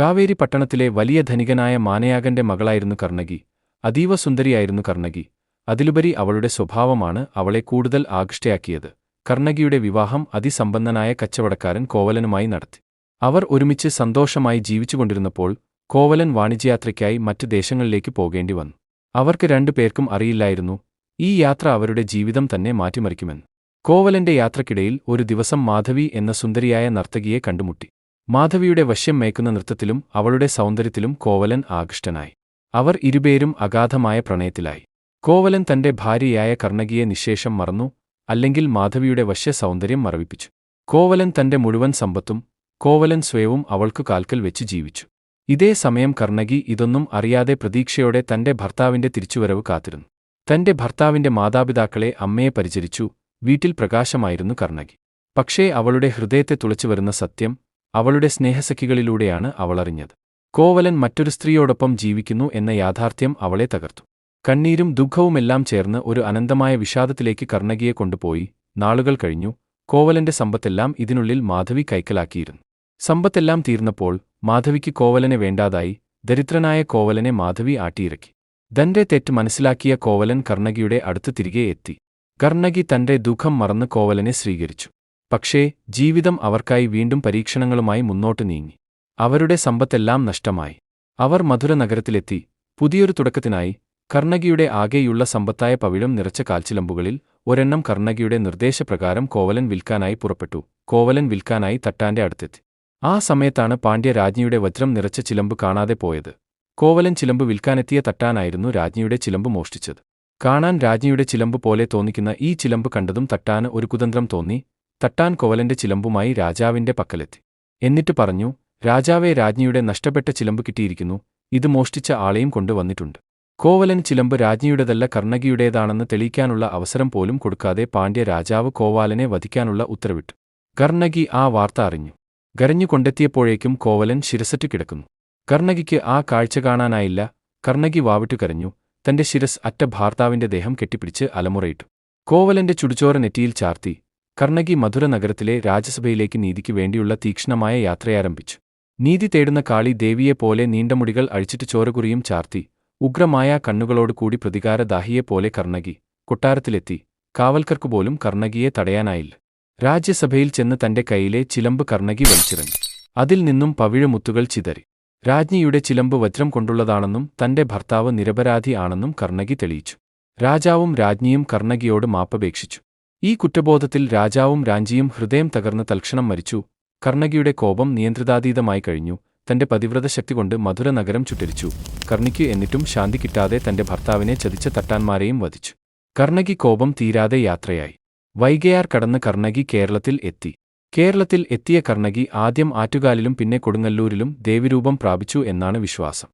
കാവേരി പട്ടണത്തിലെ വലിയ ധനികനായ മാനയാകന്റെ മകളായിരുന്നു കർണകി. അതീവ സുന്ദരിയായിരുന്നു കർണകി. അതിലുപരി അവളുടെ സ്വഭാവമാണ് അവളെ കൂടുതൽ ആകൃഷ്ടയാക്കിയത്. കർണകിയുടെ വിവാഹം അതിസമ്പന്നനായ കച്ചവടക്കാരൻ കോവലനുമായി നടത്തി. അവർ ഒരുമിച്ച് സന്തോഷമായി ജീവിച്ചുകൊണ്ടിരുന്നപ്പോൾ കോവലൻ വാണിജ്യയാത്രയ്ക്കായി മറ്റ് ദേശങ്ങളിലേക്ക് പോകേണ്ടി വന്നു. അവർക്ക് രണ്ടു പേർക്കും അറിയില്ലായിരുന്നു. ഈ യാത്ര അവരുടെ ജീവിതം തന്നെ മാറ്റിമറിക്കുമെന്ന്. കോവലന്റെ യാത്രക്കിടയിൽ ഒരു ദിവസം മാധവി എന്ന സുന്ദരിയായ നർത്തകിയെ കണ്ടുമുട്ടി. മാധവിയുടെ വശ്യം മേക്കുന്ന നൃത്തത്തിലും അവളുടെ സൗന്ദര്യത്തിലും കോവലൻ ആകൃഷ്ടനായി. അവർ ഇരുപേരും അഗാധമായ പ്രണയത്തിലായി. കോവലൻ തന്റെ ഭാര്യയായ കർണകിയെ നിശേഷം മറന്നു അല്ലെങ്കിൽ മാധവിയുടെ വശ്യ സൗന്ദര്യം മറവിപ്പിച്ചു. കോവലൻ തന്റെ മുഴുവൻ സമ്പത്തും കോവലൻ സ്വയവും അവൾക്കു കാൽക്കൽ വെച്ച് ജീവിച്ചു. ഇതേ സമയം കർണകി ഇതൊന്നും അറിയാതെ പ്രതീക്ഷയോടെ തന്റെ ഭർത്താവിന്റെ തിരിച്ചുവരവ് കാത്തിരുന്നു. തന്റെ ഭർത്താവിന്റെ മാതാപിതാക്കളെ അമ്മയെ പരിചരിച്ചു വീട്ടിൽ പ്രകാശമായിരുന്നു കർണകി. പക്ഷേ അവളുടെ ഹൃദയത്തെ തുളച്ചുവരുന്ന സത്യം അവളുടെ സ്നേഹസഖികളിലൂടെയാണ് അവളറിഞ്ഞത് കോവലൻ മറ്റൊരു സ്ത്രീയോടൊപ്പം ജീവിക്കുന്നു എന്ന യാഥാർത്ഥ്യം അവളെ തകർത്തു. കണ്ണീരും ദുഃഖവുമെല്ലാം ചേർന്ന് ഒരു അനന്തമായ വിഷാദത്തിലേക്ക് കർണകിയെ കൊണ്ടുപോയി. നാളുകൾ കഴിഞ്ഞു. കോവലന്റെ സമ്പത്തെല്ലാം ഇതിനുള്ളിൽ മാധവി കൈക്കലാക്കിയിരുന്നു. സമ്പത്തെല്ലാം തീർന്നപ്പോൾ മാധവിക്ക് കോവലനെ വേണ്ടാതായി. ദരിദ്രനായ കോവലനെ മാധവി ആട്ടിയിറക്കി. തന്റെ തെറ്റ് മനസ്സിലാക്കിയ കോവലൻ കർണകിയുടെ അടുത്ത് തിരികെ എത്തി. കർണകി തന്റെ ദുഃഖം മറന്ന് കോവലനെ സ്വീകരിച്ചു. പക്ഷേ ജീവിതം അവർക്കായി വീണ്ടും പരീക്ഷണങ്ങളുമായി മുന്നോട്ട് നീങ്ങി. അവരുടെ സമ്പത്തെല്ലാം നഷ്ടമായി. അവർ മധുര നഗരത്തിലെത്തി പുതിയൊരു തുടക്കത്തിനായി കർണകിയുടെ ആകെയുള്ള സമ്പത്തായ പവിഴം നിറച്ച കാൽച്ചിലമ്പുകളിൽ ഒരെണ്ണം കർണകിയുടെ നിർദ്ദേശപ്രകാരം കോവലൻ വിൽക്കാനായി പുറപ്പെട്ടു. കോവലൻ വിൽക്കാനായി തട്ടാന്റെ അടുത്തെത്തി. ആ സമയത്താണ് പാണ്ഡ്യ രാജ്ഞിയുടെ വജ്രം നിറച്ച ചിലമ്പ് കാണാതെ പോയത്. കോവലൻ ചിലമ്പ് വിൽക്കാനെത്തിയ തട്ടാനായിരുന്നു രാജ്ഞിയുടെ ചിലമ്പ് മോഷ്ടിച്ചത്. കാണാൻ രാജ്ഞിയുടെ ചിലമ്പ് പോലെ തോന്നിക്കുന്ന ഈ ചിലമ്പ് കണ്ടതും തട്ടാന് ഒരു കുതന്ത്രം തോന്നി. തട്ടാൻ കോവലന്റെ ചിലമ്പുമായി രാജാവിന്റെ പക്കലെത്തി. എന്നിട്ട് പറഞ്ഞു രാജാവെ രാജ്ഞിയുടെ നഷ്ടപ്പെട്ട ചിലമ്പ് കിട്ടിയിരിക്കുന്നു. ഇത് മോഷ്ടിച്ച ആളെയും കൊണ്ടുവന്നിട്ടുണ്ട് കോവലൻ ചിലമ്പ് രാജ്ഞിയുടേതല്ല കർണകിയുടേതാണെന്ന് തെളിയിക്കാനുള്ള അവസരം പോലും കൊടുക്കാതെ പാണ്ഡ്യ രാജാവ് കോവാലനെ വധിക്കാനുള്ള ഉത്തരവിട്ടു. കർണകി ആ വാർത്ത അറിഞ്ഞു. ഗരഞ്ഞു കൊണ്ടെത്തിയപ്പോഴേക്കും കോവലൻ ശിരസറ്റു കിടക്കുന്നു. കർണകിക്ക് ആ കാഴ്ച കാണാനായില്ല. കർണകി വാവിട്ടു കരഞ്ഞു. തന്റെ ശിരസ് അറ്റ ഭാർത്താവിന്റെ ദേഹം കെട്ടിപ്പിടിച്ച് അലമുറയിട്ടു. കോവലന്റെ ചുടുചോര നെറ്റിയിൽ ചാർത്തി. കർണകി മധുര നഗരത്തിലെ രാജ്യസഭയിലേക്ക് നീതിക്ക് വേണ്ടിയുള്ള തീക്ഷ്ണമായ യാത്രയാരംഭിച്ചു. നീതി തേടുന്ന കാളി ദേവിയെപ്പോലെ നീണ്ട മുടികൾ അഴിച്ചിട്ട് ചോരകുറിയും ചാർത്തി ഉഗ്രമായ കണ്ണുകളോടുകൂടി പ്രതികാരദാഹിയെപ്പോലെ കർണകി കൊട്ടാരത്തിലെത്തി. കാവൽക്കർക്കുപോലും കർണഗിയെ തടയാനായില്ല. രാജ്യസഭയിൽ ചെന്ന് തന്റെ കൈയിലെ ചിലമ്പ് കർണകി വലിച്ചിറങ്ങി. അതിൽ നിന്നും പവിഴമുത്തുകൾ ചിതറി. രാജ്ഞിയുടെ ചിലമ്പ് വജ്രം കൊണ്ടുള്ളതാണെന്നും തന്റെ ഭർത്താവ് നിരപരാധി ആണെന്നും കർണകി തെളിയിച്ചു. രാജാവും രാജ്ഞിയും കർണഗിയോട് മാപ്പപേക്ഷിച്ചു. ഈ കുറ്റബോധത്തിൽ രാജാവും രാഞ്ചിയും ഹൃദയം തകർന്ന് തൽക്ഷണം മരിച്ചു. കർണകിയുടെ കോപം നിയന്ത്രിതാതീതമായി കഴിഞ്ഞു. തന്റെ പതിവ്രത ശക്തി കൊണ്ട് മധുര നഗരം ചുട്ടരിച്ചു കർണിക്ക് എന്നിട്ടും ശാന്തി കിട്ടാതെ തന്റെ ഭർത്താവിനെ ചതിച്ച തട്ടാന്മാരെയും വധിച്ചു. കർണകി കോപം തീരാതെ യാത്രയായി. വൈകയാർ കടന്ന് കർണകി കേരളത്തിൽ എത്തി. കേരളത്തിൽ എത്തിയ കർണകി ആദ്യം ആറ്റുകാലിലും പിന്നെ കൊടുങ്ങല്ലൂരിലും ദേവിരൂപം പ്രാപിച്ചു എന്നാണ് വിശ്വാസം.